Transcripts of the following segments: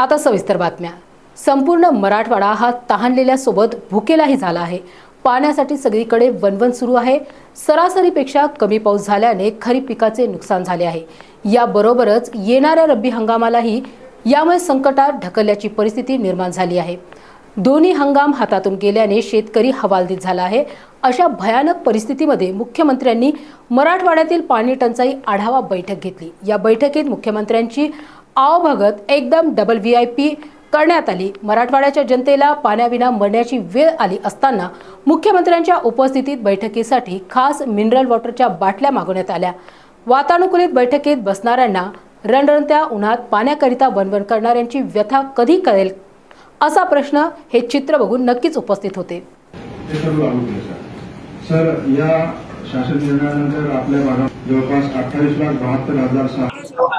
आता सविस्तर बातम्या. संपूर्ण मराठवाडा हा तहानलेल्या सोबत भुकेलाही झाला आहे. पाण्यासाठी सगळीकडे वनवन सुरू आहे. सरासरीपेक्षा कमी पाऊस झाल्याने खरीप पिकाचे नुकसान झाले आहे. याबरोबरच येणाऱ्या रब्बी हंगामालाही यामुळे संकटात ढकलल्याची परिस्थिती निर्माण झाली आहे. दोन्ही हंगाम हातातून गेल्याने शेतकरी हवालदिल झाला आहे. अशा भयानक परिस्थितीमध्ये मुख्यमंत्र्यांनी मराठवाड्यातील पाणी टंचाई आढावा बैठक घेतली. या बैठकीत मुख्यमंत्र्यांची आवभगत एकदम डबल व्ही आय पी करण्यात आली. मराठवाड्याच्या जनतेला पाण्याविना मरण्याची वेळ आली असताना मुख्यमंत्र्यांच्या उपस्थितीत बैठकीसाठी खास मिनरल वॉटरच्या बाटल्या मागवण्यात आल्या. वातानुकूलित बैठकीत बसणाऱ्यांना रणरणत्या उन्हात पाण्याकरिता वणवण करणाऱ्यांची व्यथा कधी कळेल? असा प्रश्न हे चित्र बघून नक्कीच उपस्थित होते. सर. सर या शासन निर्णयानंतर आपल्या भागात जवळपास अठ्ठावीस लाख बहात्तर हजार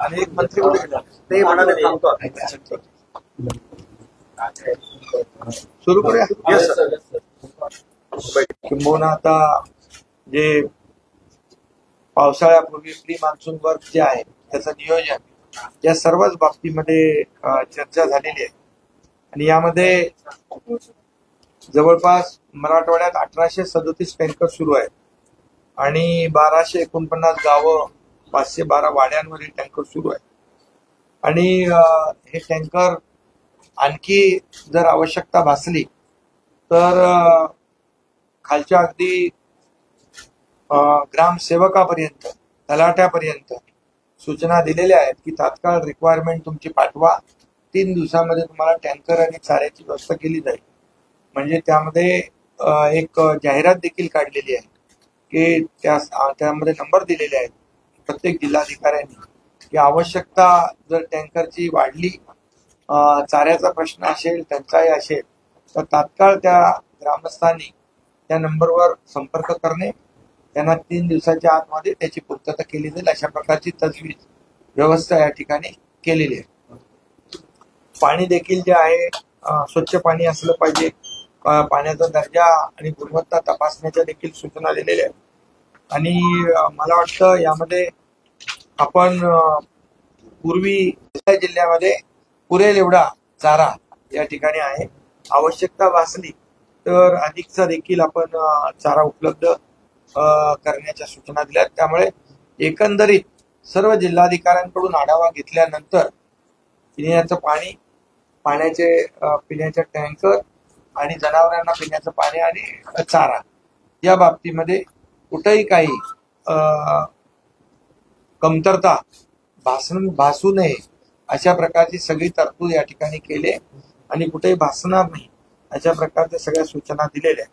आणि एक मंत्री कुठे गेला? ते म्हणाले. सुरू करूया. किंबहुना आता जे पावसाळ्यापूर्वी प्री मान्सून वर्क जे आहे त्याचं नियोजन या सर्वच बाबतीमध्ये चर्चा झालेली आहे आणि यामध्ये जवळपास मराठवाड्यात अठराशे सदोतीस टँकर सुरू आहेत आणि बाराशे एकोणपन्नास गावं पाचशे बारा वाड्यांवर हे टँकर सुरू आहे. आणि हे टँकर आणखी जर आवश्यकता भासली तर खालच्या अगदी ग्रामसेवकापर्यंत तलाट्यापर्यंत सूचना दिलेल्या आहेत की तात्काळ रिक्वायरमेंट तुमची पाठवा. तीन दिवसामध्ये तुम्हाला टँकर आणि चाऱ्याची व्यवस्था केली जाईल. म्हणजे त्यामध्ये एक जाहिरात देखील काढलेली आहे की त्या त्यामध्ये नंबर दिलेले आहेत. प्रत्येक जिल्हाधिकाऱ्यांनी की आवश्यकता जर टँकरची वाढली चाऱ्याचा प्रश्न असेल टंचाई असेल तर तात्काळ त्या ग्रामस्थांनी त्या नंबरवर संपर्क करणे त्यांना तीन दिवसाच्या आतमध्ये त्याची पूर्तता केली जाईल अशा प्रकारची तजवीज व्यवस्था या ठिकाणी केलेली आहे. पाणी देखील जे आहे स्वच्छ पाणी असलं पाहिजे. पाण्याचा दर्जा आणि गुणवत्ता तपासण्याच्या देखील सूचना दिलेल्या आहेत. आणि मला वाटतं यामध्ये आपण पूर्वी जिल्ह्यामध्ये पुरेल एवढा चारा या ठिकाणी आहे. आवश्यकता भासली तर अधिकचा देखील आपण चारा उपलब्ध करण्याच्या सूचना दिल्या त्यामुळे एकंदरीत सर्व जिल्हाधिकाऱ्यांकडून आढावा घेतल्यानंतर पिण्याचं पाणी पाण्याचे पिण्याचे टँकर आणि जनावरांना पिण्याचं पाणी आणि चारा या बाबतीमध्ये कुठेही काही कमतरता भाषण भासू नये अशा प्रकारची सगळी तरतूद या ठिकाणी केली आहे. आणि कुठेही भासणार नाही अशा प्रकारच्या सगळ्या सूचना दिलेल्या